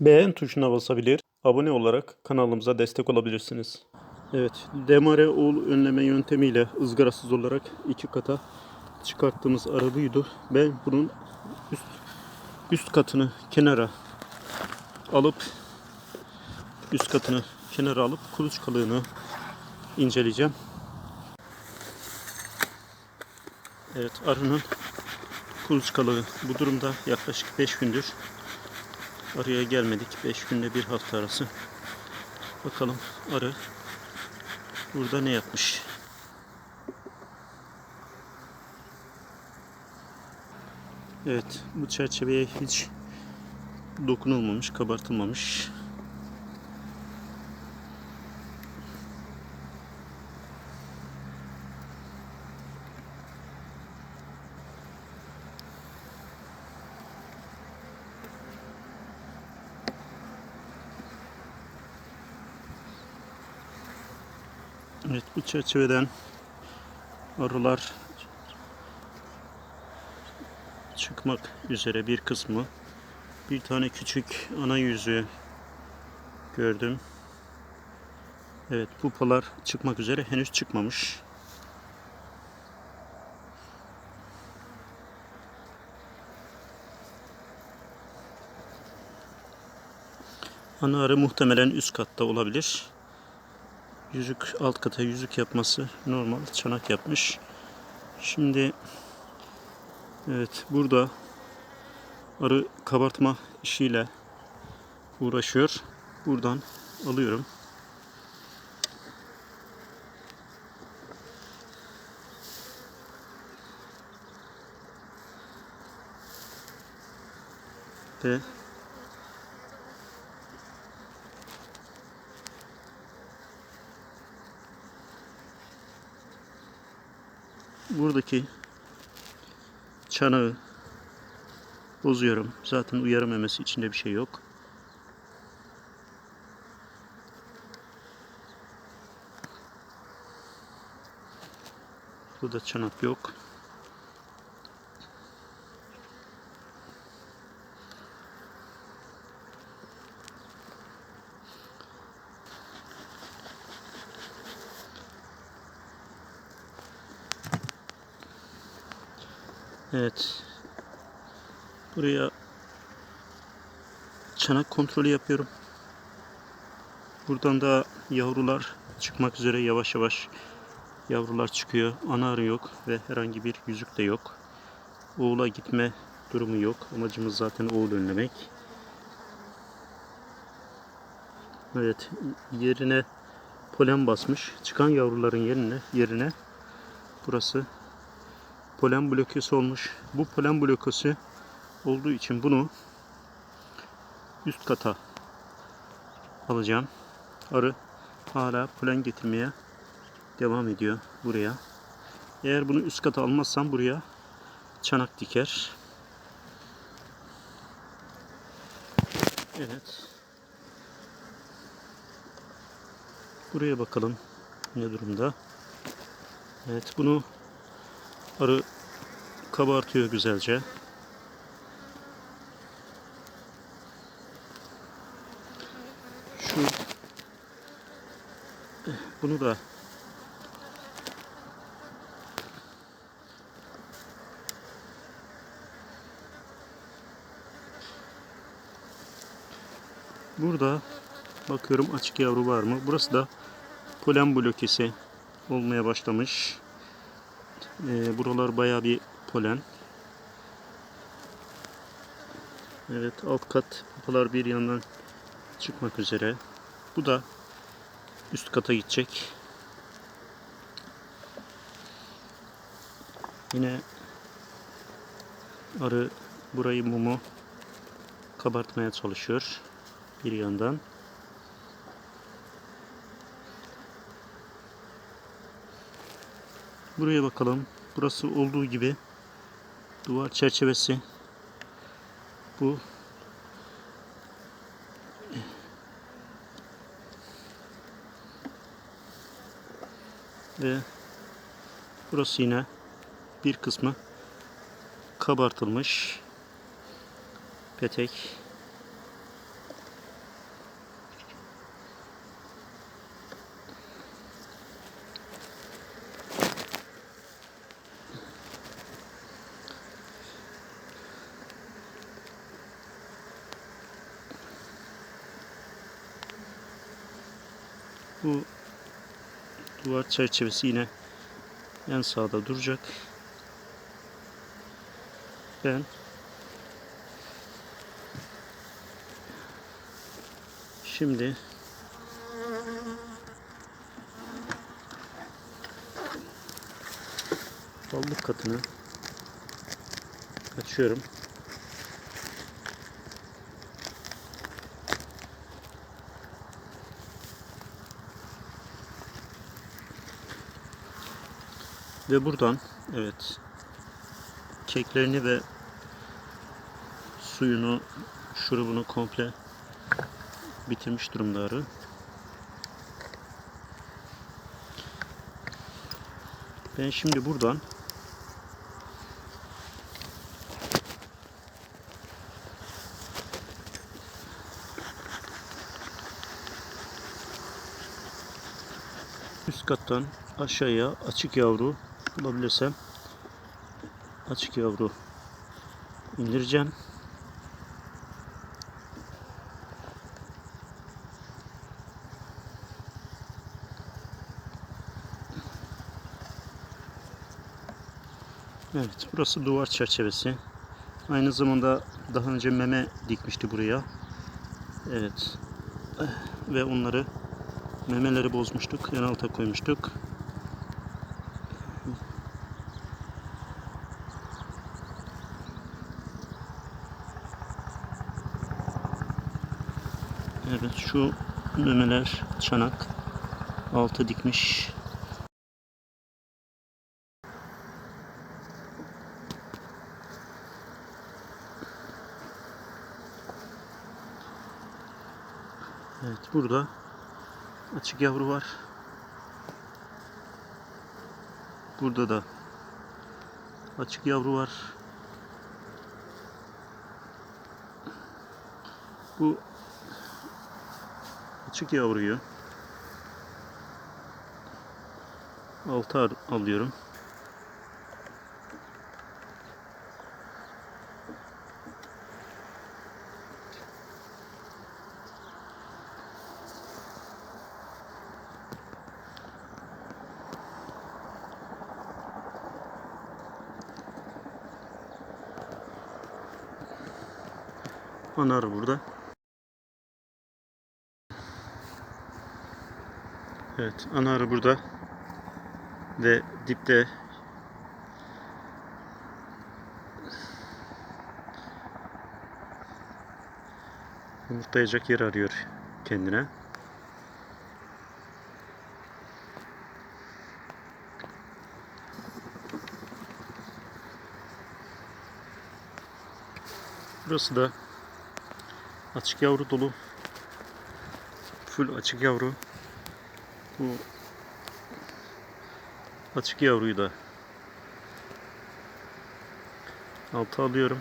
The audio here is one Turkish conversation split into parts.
Beğen tuşuna basabilir, abone olarak kanalımıza destek olabilirsiniz. Evet, demare oğul önleme yöntemiyle ızgarasız olarak iki kata çıkarttığımız arı buydu. Ben bunun üst, üst katını kenara alıp üst katını kenara alıp kuluçkalığını inceleyeceğim. Evet, arının kuluçkalığı bu durumda yaklaşık 5 gündür arıya gelmedik. 5 günde bir hafta arası. Bakalım arı burada ne yapmış. Evet, bu çerçeveye hiç dokunulmamış, kabartılmamış. Evet, bu çerçeveden arılar çıkmak üzere bir kısmı. Bir tane küçük ana yüzü gördüm. Evet, pupalar çıkmak üzere henüz çıkmamış. Ana arı muhtemelen üst katta olabilir. Yüzük alt kata yüzük yapması normal çanak yapmış. Şimdi evet burada arı kabartma işiyle uğraşıyor. Buradan alıyorum. Ve buradaki çanağı bozuyorum. Zaten uyarı memesi içinde bir şey yok. Burada çanak yok. Evet. Buraya çanak kontrolü yapıyorum. Buradan da yavrular çıkmak üzere yavaş yavaş yavrular çıkıyor. Ana arı yok ve herhangi bir yüzük de yok. Oğula gitme durumu yok. Amacımız zaten oğul önlemek. Evet, yerine polen basmış. Çıkan yavruların yerine yerine burası polen blokesi olmuş. Bu polen blokesi olduğu için bunu üst kata alacağım. Arı hala polen getirmeye devam ediyor buraya. Eğer bunu üst kata almazsam buraya çanak diker. Evet. Buraya bakalım ne durumda. Evet bunu arı kabartıyor güzelce. Şu eh, bunu da Burada bakıyorum açık yavru var mı? Burası da polen blokesi olmaya başlamış. Ee, buralar baya bir polen. Evet alt kat pupalar bir yandan çıkmak üzere. Bu da üst kata gidecek. Yine arı burayı mumu kabartmaya çalışıyor bir yandan. Buraya bakalım. Burası olduğu gibi duvar çerçevesi bu ve burası yine bir kısmı kabartılmış petek Bu duvar çerçevesi yine en sağda duracak. Ben şimdi ballık katını açıyorum. Ve buradan evet keklerini ve suyunu şurubunu komple bitirmiş durumda arı. Ben şimdi buradan üst kattan aşağıya açık yavru bulabilirsem açık yavru indireceğim. Evet, burası duvar çerçevesi. Aynı zamanda daha önce meme dikmişti buraya. Evet. Ve onları memeleri bozmuştuk. En alta koymuştuk. Evet şu memeler çanak altı dikmiş. Evet burada açık yavru var. Burada da açık yavru var. Bu açık yavruyu alta al- alıyorum. Anar burada. Evet, ana arı burada. Ve dipte yumurtlayacak yer arıyor kendine. Burası da açık yavru dolu. Full açık yavru. Bu açık yavruyu da alta alıyorum.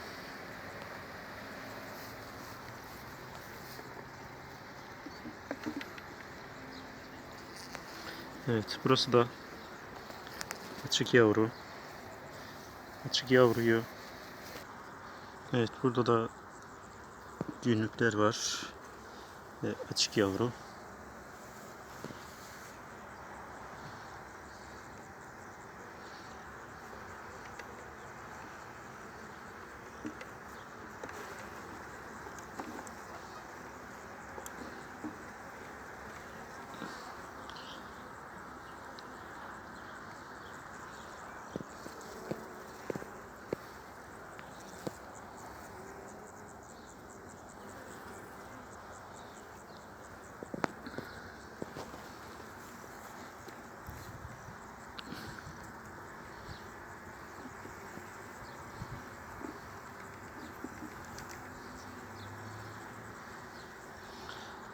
Evet, burası da açık yavru. Açık yavruyu Evet, burada da günlükler var. Ve açık yavru.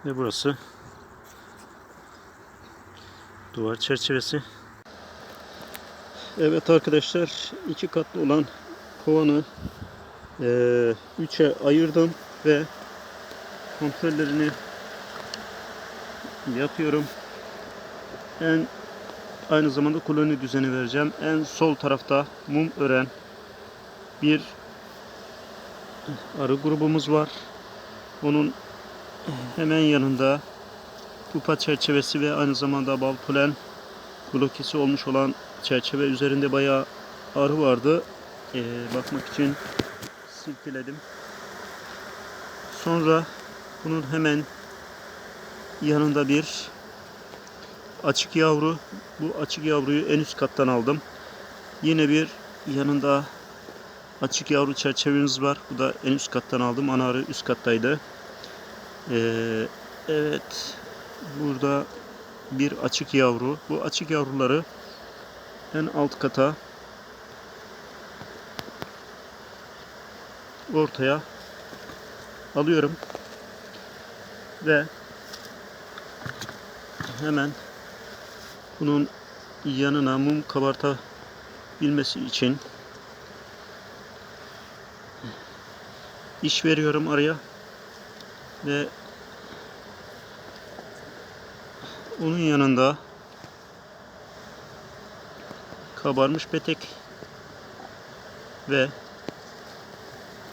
Ve burası duvar çerçevesi. Evet arkadaşlar iki katlı olan kovanı eee, üçe ayırdım ve kontrollerini yapıyorum. En aynı zamanda koloni düzeni vereceğim. En sol tarafta mum ören bir arı grubumuz var. Onun hemen yanında pupa çerçevesi ve aynı zamanda bal polen blokesi olmuş olan çerçeve üzerinde bayağı arı vardı. Ee, bakmak için silkeledim. Sonra bunun hemen yanında bir açık yavru. Bu açık yavruyu en üst kattan aldım. Yine bir yanında açık yavru çerçevemiz var. Bu da en üst kattan aldım. Ana arı üst kattaydı. Ee, evet. Burada bir açık yavru. Bu açık yavruları en alt kata ortaya alıyorum ve hemen bunun yanına mum kabartabilmesi için iş veriyorum araya ve onun yanında kabarmış petek ve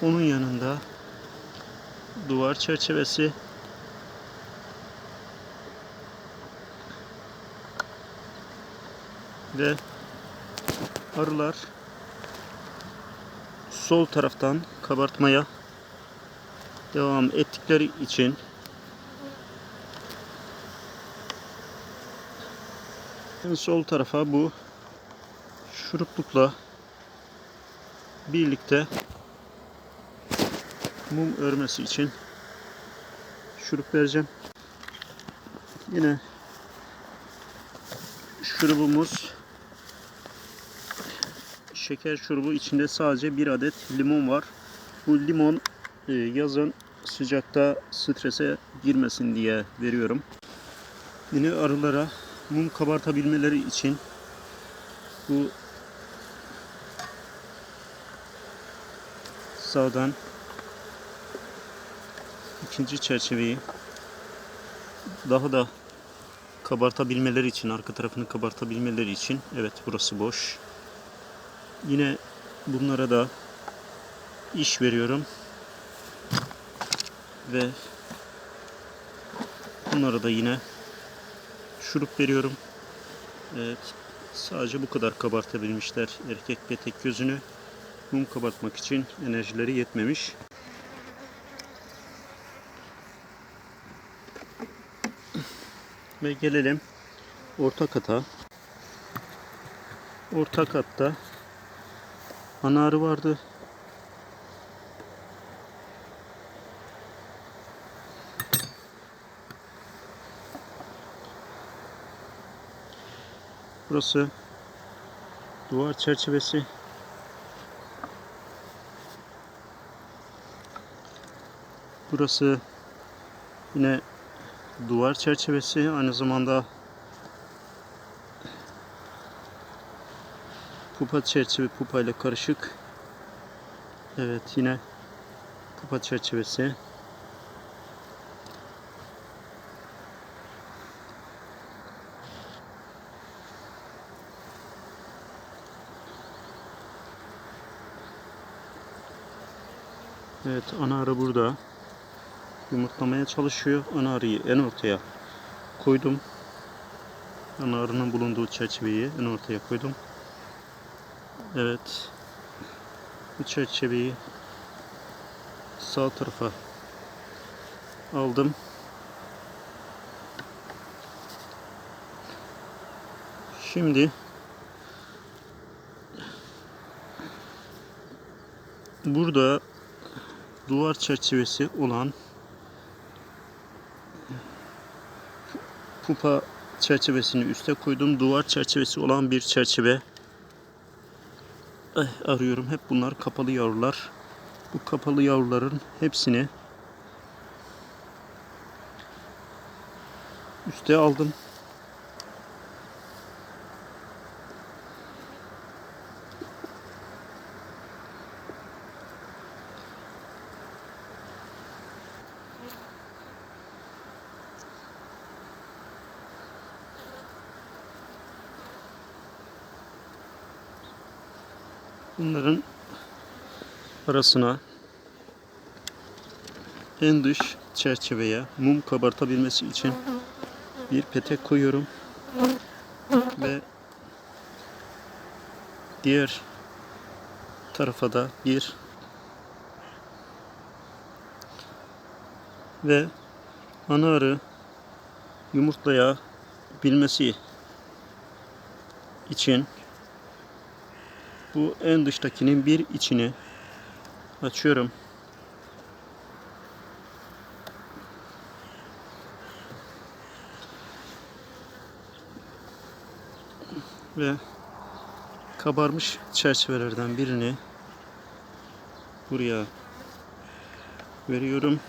onun yanında duvar çerçevesi ve arılar sol taraftan kabartmaya devam ettikleri için sol tarafa bu şuruplukla birlikte mum örmesi için şurup vereceğim. Yine şurubumuz şeker şurubu içinde sadece bir adet limon var. Bu limon yazın sıcakta strese girmesin diye veriyorum. Yine arılara mum kabartabilmeleri için bu sağdan ikinci çerçeveyi daha da kabartabilmeleri için arka tarafını kabartabilmeleri için. Evet burası boş. Yine bunlara da iş veriyorum ve bunlara da yine şurup veriyorum evet sadece bu kadar kabartabilmişler erkek petek gözünü mum kabartmak için enerjileri yetmemiş Ve gelelim orta kata. Orta katta ana vardı. Burası duvar çerçevesi. Burası yine duvar çerçevesi aynı zamanda pupa çerçeve pupa ile karışık. Evet yine pupa çerçevesi. Evet ana arı burada yumurtlamaya çalışıyor. Ana arıyı en ortaya koydum. Ana arının bulunduğu çerçeveyi en ortaya koydum. Evet. Bu çerçeveyi sağ tarafa aldım. Şimdi burada duvar çerçevesi olan pupa çerçevesini üste koydum. Duvar çerçevesi olan bir çerçeve Ay, arıyorum. Hep bunlar kapalı yavrular. Bu kapalı yavruların hepsini üste aldım. Bunların arasına en dış çerçeveye mum kabartabilmesi için bir petek koyuyorum. Ve diğer tarafa da bir ve ana arı yumurtlaya bilmesi için bu en dıştakinin bir içini açıyorum. Ve kabarmış çerçevelerden birini buraya veriyorum.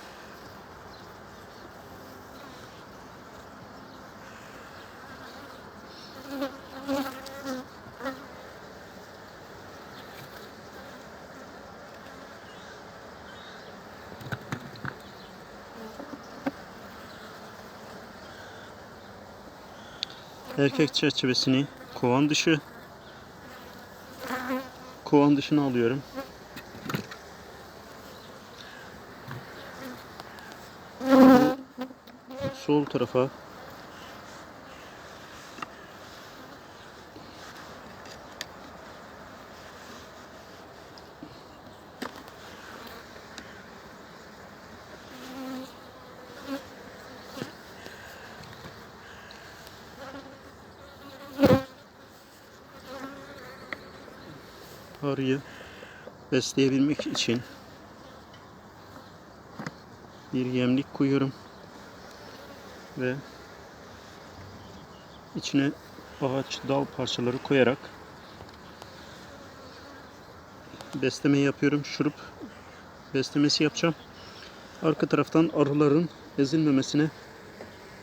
Erkek çerçevesini kovan dışı kovan dışına alıyorum. Sol tarafa arıyı besleyebilmek için bir yemlik koyuyorum ve içine ağaç dal parçaları koyarak besleme yapıyorum. Şurup beslemesi yapacağım. Arka taraftan arıların ezilmemesine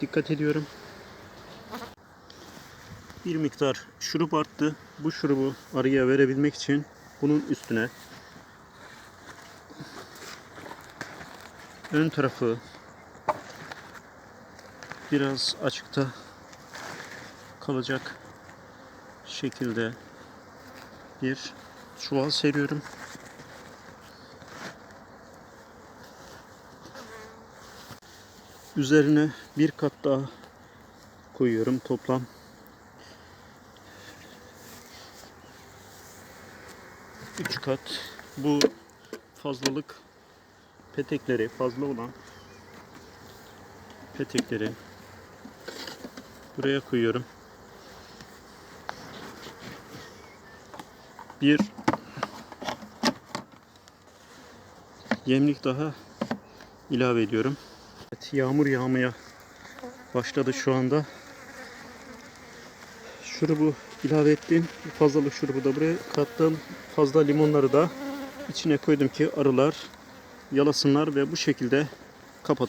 dikkat ediyorum. Bir miktar şurup arttı. Bu şurubu arıya verebilmek için bunun üstüne ön tarafı biraz açıkta kalacak şekilde bir çuval seriyorum. Üzerine bir kat daha koyuyorum toplam. Üç kat bu fazlalık petekleri fazla olan petekleri buraya koyuyorum. Bir yemlik daha ilave ediyorum. Evet, yağmur yağmaya başladı şu anda. Şurubu ilave ettim. Fazlalık şurubu da buraya kattım. Fazla limonları da içine koydum ki arılar yalasınlar ve bu şekilde kapat.